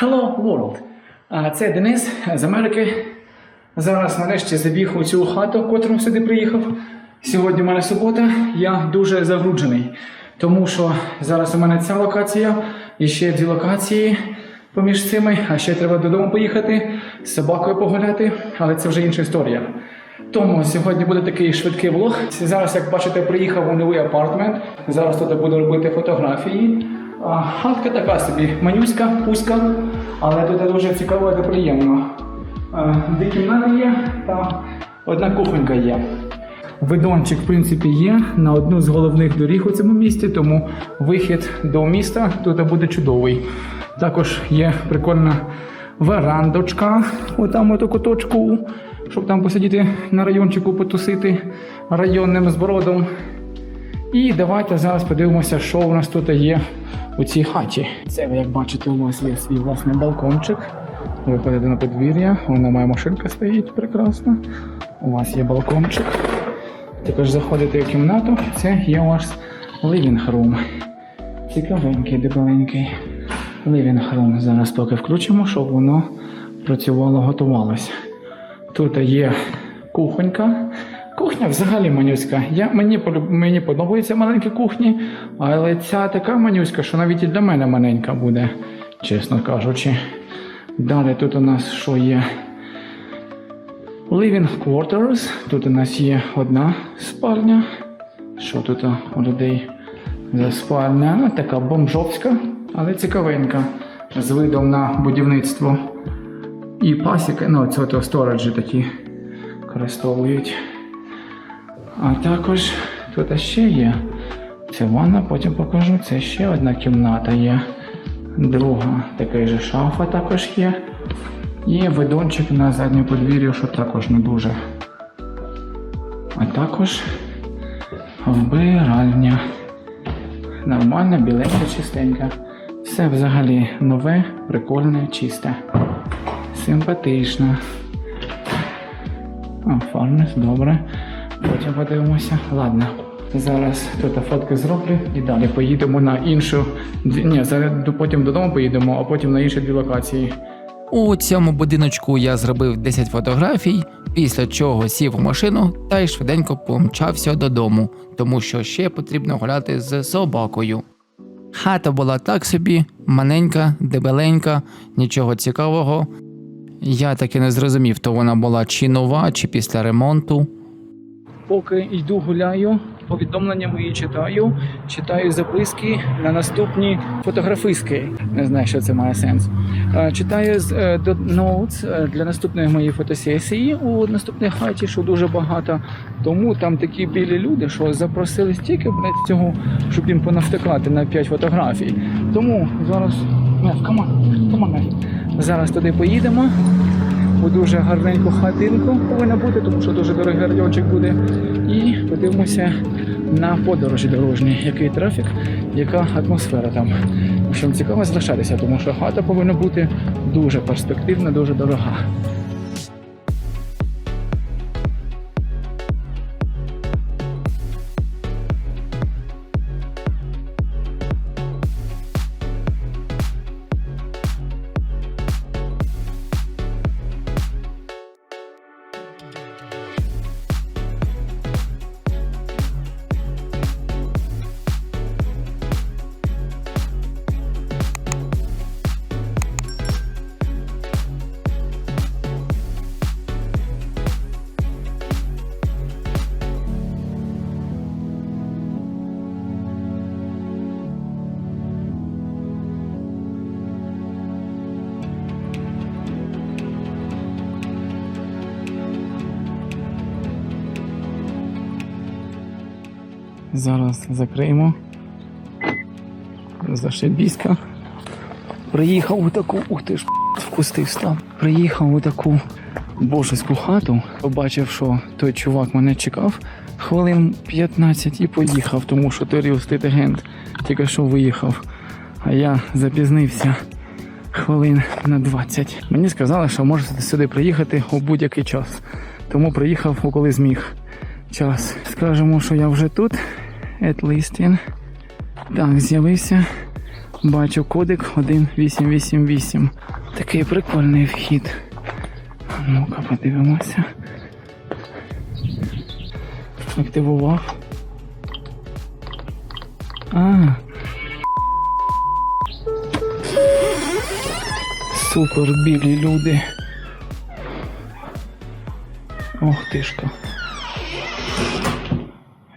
Hello World! Це Денис з Америки. Зараз нарешті забіг у цю хату, котру сюди приїхав. Сьогодні у мене субота, я дуже загруджений, тому що зараз у мене ця локація і ще дві локації поміж цими, а ще треба додому поїхати, з собакою погуляти, але це вже інша історія. Тому сьогодні буде такий швидкий влог. Зараз, як бачите, приїхав у новий апартмент. Зараз тут буду робити фотографії. Хатка така собі, манюська, пуська, але тут дуже цікаво та приємно. Дві кімнати є та одна кухонька є. Видончик, в принципі, є на одну з головних доріг у цьому місті, тому вихід до міста тут буде чудовий. Також є прикольна верандочка, отам ото куточку, щоб там посидіти на райончику, потусити районним збродом. І давайте зараз подивимося, що у нас тут є у цій хаті. Це, як бачите, у вас є свій власний балкончик. Виходите на подвір'я, вона моя машинка стоїть прекрасно. У вас є балкончик. Також заходите в кімнату, це є у вас living room. Цікавенький, дебеленький living room. Зараз поки включимо, щоб воно працювало, готувалося. Тут є кухонька. Кухня взагалі манюська. Я, мені, мені подобаються маленькі кухні, але ця така манюська, що навіть і для мене маленька буде, чесно кажучи. Далі тут у нас що є? Living quarters. Тут у нас є одна спальня. Що тут у людей за спальня? Така бомжовська, але цікавенька. З видом на будівництво. І пасіки, ну, це то стораджі такі користовують. А також тут ще є. Це ванна, потім покажу. Це ще одна кімната є. Друга, така же шафа також є. І видончик на заднє подвір'я, що також не дуже. А також вбиральня. Нормальна, біленька, чистенька. Все взагалі нове, прикольне, чисте. Симпатично. Фарнес, добре. Потім подивимося. Ладно. Зараз тут фотки зроблю і далі поїдемо на іншу. Ні, зараз потім додому поїдемо, а потім на інші дві локації. У цьому будиночку я зробив 10 фотографій, після чого сів у машину та й швиденько помчався додому, тому що ще потрібно гуляти з собакою. Хата була так собі, маленька, дебеленька, нічого цікавого. Я таки не зрозумів, то вона була чи нова, чи після ремонту. Поки йду гуляю, повідомлення мої читаю, читаю записки на наступні фотографистки. Не знаю, що це має сенс. Е, Читаю з е, notes е, для наступної моєї фотосесії у наступній хаті, що дуже багато. Тому там такі білі люди, що запросили стільки блядь, цього, щоб їм понавтикати на 5 фотографій. Тому зараз come on, зараз туди поїдемо. У дуже гарненьку хатинку повинна бути, тому що дуже дорогий райончик буде. І подивимося на подорожі дорожні, який трафік, яка атмосфера там. В общем, цікаво залишатися, тому що хата повинна бути дуже перспективна, дуже дорога. Зараз закриємо. Зашибіська. Приїхав у таку, ух ти ж, в кусти встав. Приїхав у таку божеську хату. Побачив, що той чувак мене чекав хвилин 15 і поїхав, тому що той рівстий агент тільки що виїхав. А я запізнився хвилин на 20. Мені сказали, що можете сюди приїхати у будь-який час. Тому приїхав, коли зміг час. Скажемо, що я вже тут. In. Так, з'явився Бачу кодик 1888. Такий прикольний вхід. Ну-ка, подивимося. Активував. А. Супер білі люди. Ох тишка.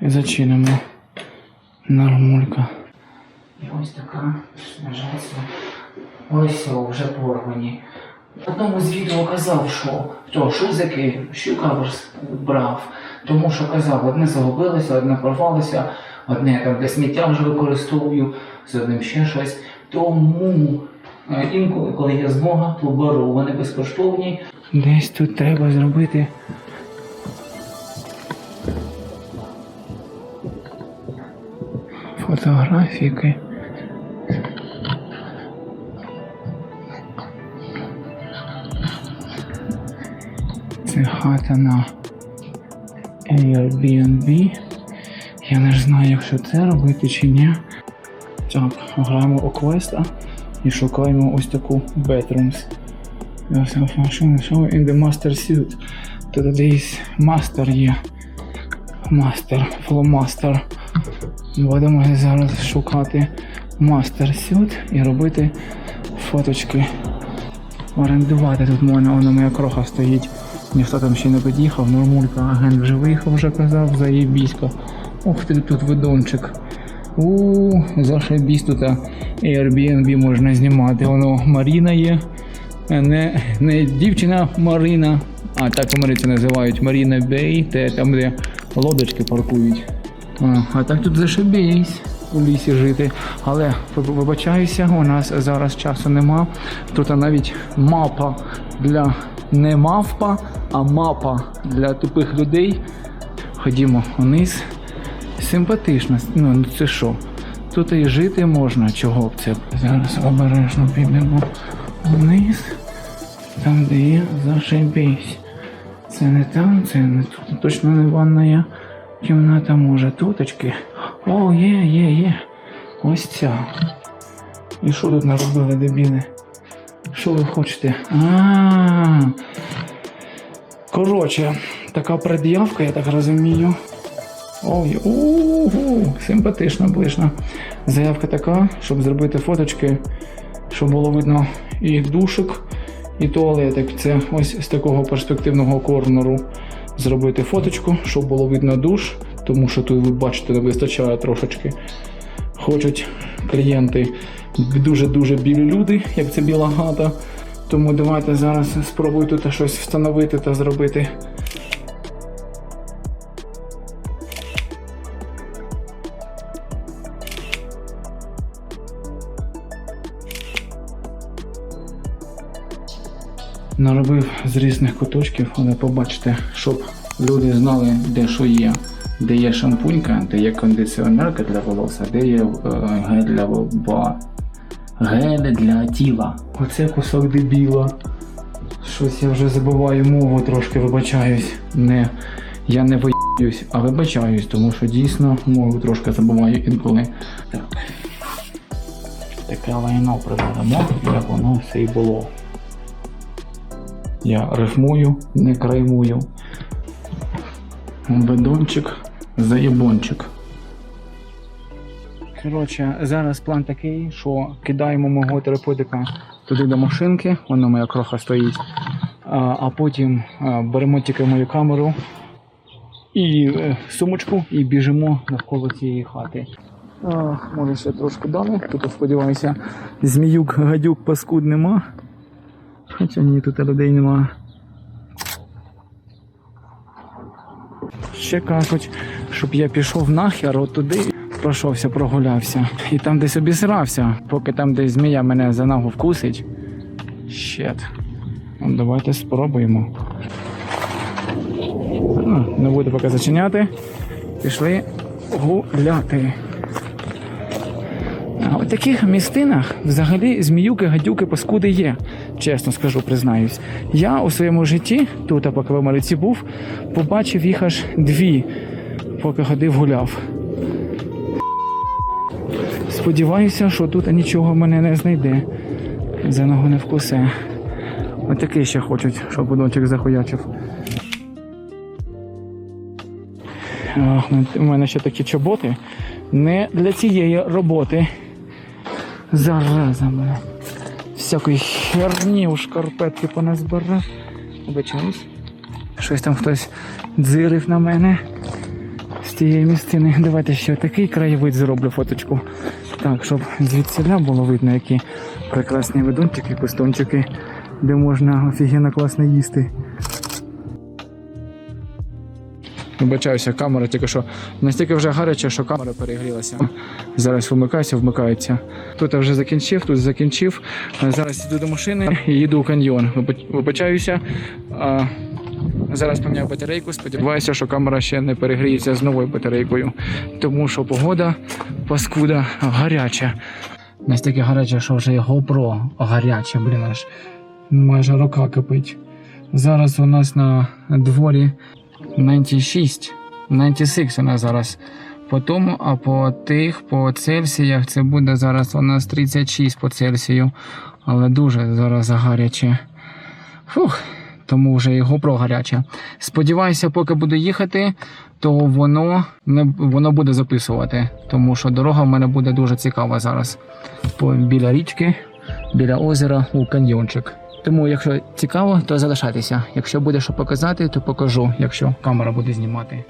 Зачинимо. Нормулька. І ось така нажаться. Ось вже порвані. В одному з відео казав, що хто шузики, щукаверс брав, тому що казав, одне загубилося, одне порвалося, одне там для сміття вже використовую, з одним ще щось. Тому е, інколи, коли є змога, то беру, вони безкоштовні. Десь тут треба зробити. Фотографіки. Це хата на Airbnb. Я не знаю, якщо це робити чи ні. Так, граємо у квеста і шукаємо ось таку Bedrooms. In the master suit. Тут десь мастер є. Мастер, фломастер. Будемо зараз шукати мастер сют і робити фоточки. Орендувати тут можна, воно моя кроха стоїть. Ніхто там ще не під'їхав, нормулька, агент вже виїхав, вже казав, заєбісько. Ух ти тут видончик. У зашибісь тут Airbnb можна знімати. Воно Маріна є. Е, Не, не дівчина Марина, а так америці називають Маріна Бей, те там, де лодочки паркують. А, так тут зашибісь у лісі жити. Але вибачаюся, у нас зараз часу нема. Тут навіть мапа для не мавпа, а мапа для тупих людей. Ходімо вниз. Симпатично. Ну, це що? Тут і жити можна, чого б це. Зараз обережно підемо вниз. Там, де є зашибісь. Це не там, це не тут. Точно не ванна кімната, може туточки. О, є, є, є. Ось ця. І що тут наробили, дебіли? Що ви хочете? А. Коротше, така пред'явка, я так розумію. Ой, угу, симпатично, ближна. Заявка така, щоб зробити фоточки, щоб було видно і душик, і туалетик. Це ось з такого перспективного корнеру зробити фоточку, щоб було видно душ, тому що тут ви бачите, не вистачає трошечки. Хочуть клієнти дуже-дуже білі люди, як це біла гата. Тому давайте зараз спробую тут щось встановити та зробити. Наробив з різних куточків, але побачите, щоб люди знали, де що є. Де є шампунька, де є кондиціонерка для волосся, де є е, гель для ба... гель для тіла. Оце кусок дебіла. Щось я вже забуваю мову, трошки вибачаюсь. Не, я не виюсь, а вибачаюсь, тому що дійсно мову трошки забуваю інколи. Так. Таке лайно приведемо, як воно все і було. Я рифмую, не краймую. Бедончик, заєбончик. Коротше, зараз план такий, що кидаємо мого терапевтика туди до машинки, вона моя кроха стоїть. А, потім беремо тільки мою камеру і е, сумочку і біжимо навколо цієї хати. А, може ще трошки далі. Тут сподіваюся, зміюк, гадюк, паскуд нема. Хоча ні, тут людей нема. Ще кажуть, щоб я пішов нахер от пройшовся, прогулявся. І там десь обісрався, поки там десь змія мене за ногу вкусить. Щет. Ну, давайте спробуємо. Ну, не буду поки зачиняти. Пішли гуляти. А у таких містинах взагалі зміюки, гадюки, паскуди є. Чесно скажу, признаюсь. Я у своєму житті, тут, поки в Америці був, побачив їх аж дві, поки ходив гуляв. Сподіваюся, що тут нічого мене не знайде. За ногу не вкусе. Отакий ще хочуть, щоб будончик захуячив. Ох, ну, У мене ще такі чоботи. Не для цієї роботи. Зараза мене. Всякої херні у шкарпетки поназбирав. Обичаюсь. Щось там хтось дзирив на мене з тієї місцини. Давайте ще такий краєвид зроблю фоточку. Так, щоб звідсіля було видно, які прекрасні видончики, кустончики, де можна офігенно класно їсти. Вибачаюся, камера тільки що настільки вже гаряча, що камера перегрілася. Зараз вмикається, вмикається. Тут я вже закінчив, тут закінчив. Зараз йду до машини і їду у каньйон. Вибачаюся. Зараз поміняв батарейку. Сподіваюся, що камера ще не перегріється з новою батарейкою, тому що погода паскуда гаряча. Настільки гаряча, що вже і GoPro гаряче, блін, аж майже рука кипить. Зараз у нас на дворі 96, 96 у нас зараз по тому, а по тих, по Цельсіях це буде зараз у нас 36 по Цельсію, але дуже зараз гаряче. Фух, тому вже і GoPro гаряче. Сподіваюся, поки буду їхати, то воно не воно буде записувати, тому що дорога в мене буде дуже цікава зараз. Біля річки, біля озера у каньйончик. Тому, якщо цікаво, то залишайтеся. Якщо буде що показати, то покажу, якщо камера буде знімати.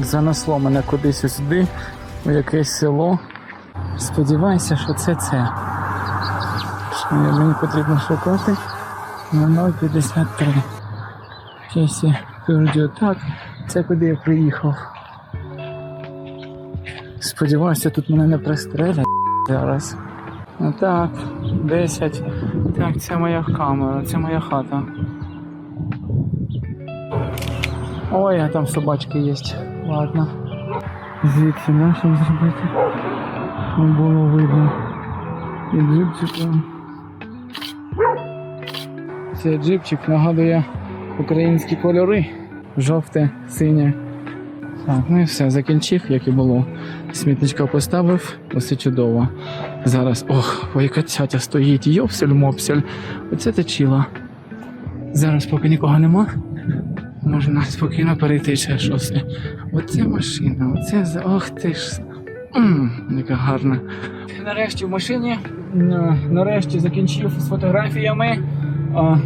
Занесло мене кудись сюди, у якесь село. Сподіваюся, що це це. Що мені потрібно шукати на 053. Чесі кажуть, так, це куди я приїхав. Сподіваюся, тут мене не пристрелять зараз. Ну так, 10. Так, це моя камера, це моя хата. Ой, а там собачки є. Ладно. Звідси, да, щоб зробити. Не було видно. І джипчиком. Цей джипчик нагадує українські кольори. Жовте, синє. Так, ну і все, закінчив, як і було. Смітничка поставив, усе чудово. Зараз, ох, яка цятя стоїть, йопсель-мопсель. Оце точила. Зараз, поки нікого нема, можна спокійно перейти ще щось. Оце машина, оце. Ох ти ж. Яка гарна. Нарешті в машині. Нарешті закінчив з фотографіями.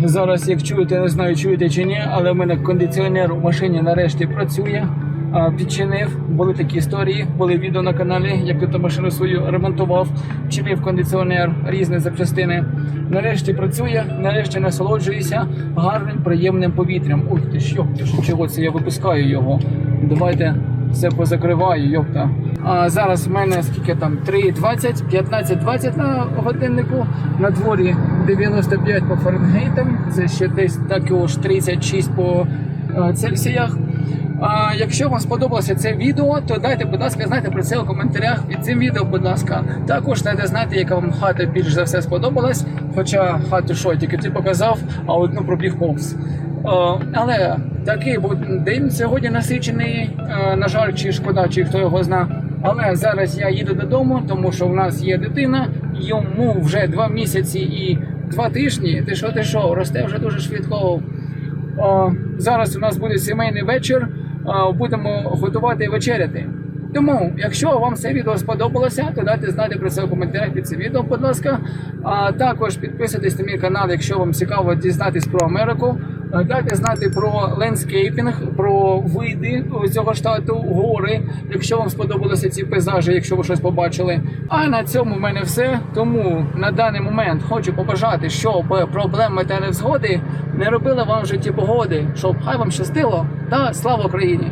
Зараз, як чуєте, не знаю, чуєте чи ні, але в мене кондиціонер у машині нарешті працює. А, Підчинив, були такі історії, були відео на каналі, як ту машину свою ремонтував, чинив кондиціонер, різні запчастини. Нарешті працює, нарешті насолоджуюся гарним, приємним повітрям. Ух ти ж, йопта, чого це я випускаю його. Давайте все позакриваю, йопта. А зараз в мене скільки там 3.20, 15.20 на годиннику. На дворі 95 по Фаренгейтам. Це ще десь також 36 по е, Цельсіях. А якщо вам сподобалося це відео, то дайте, будь ласка, знайте про це у коментарях під цим відео, будь ласка. Також дайте знати, яка вам хата більш за все сподобалась. Хоча хату що тільки ти показав, а одну пробіг повз. О, але такий був день сьогодні насичений. е, на жаль, чи шкода, чи хто його зна. Але зараз я їду додому, тому що в нас є дитина, йому вже два місяці і два тижні. Ти що, ти що, росте вже дуже швидко. О, зараз у нас буде сімейний вечір. Будемо готувати і вечеряти. Тому, якщо вам це відео сподобалося, то дайте знати про це у коментарях під цим відео, будь ласка. А також підписуйтесь на мій канал, якщо вам цікаво дізнатись про Америку. А Дайте знати про лендскейпінг, про види цього штату, гори, якщо вам сподобалися ці пейзажі, якщо ви щось побачили. А на цьому в мене все. Тому на даний момент хочу побажати, щоб проблеми та невзгоди не робили вам в житті погоди, щоб хай вам щастило та слава Україні!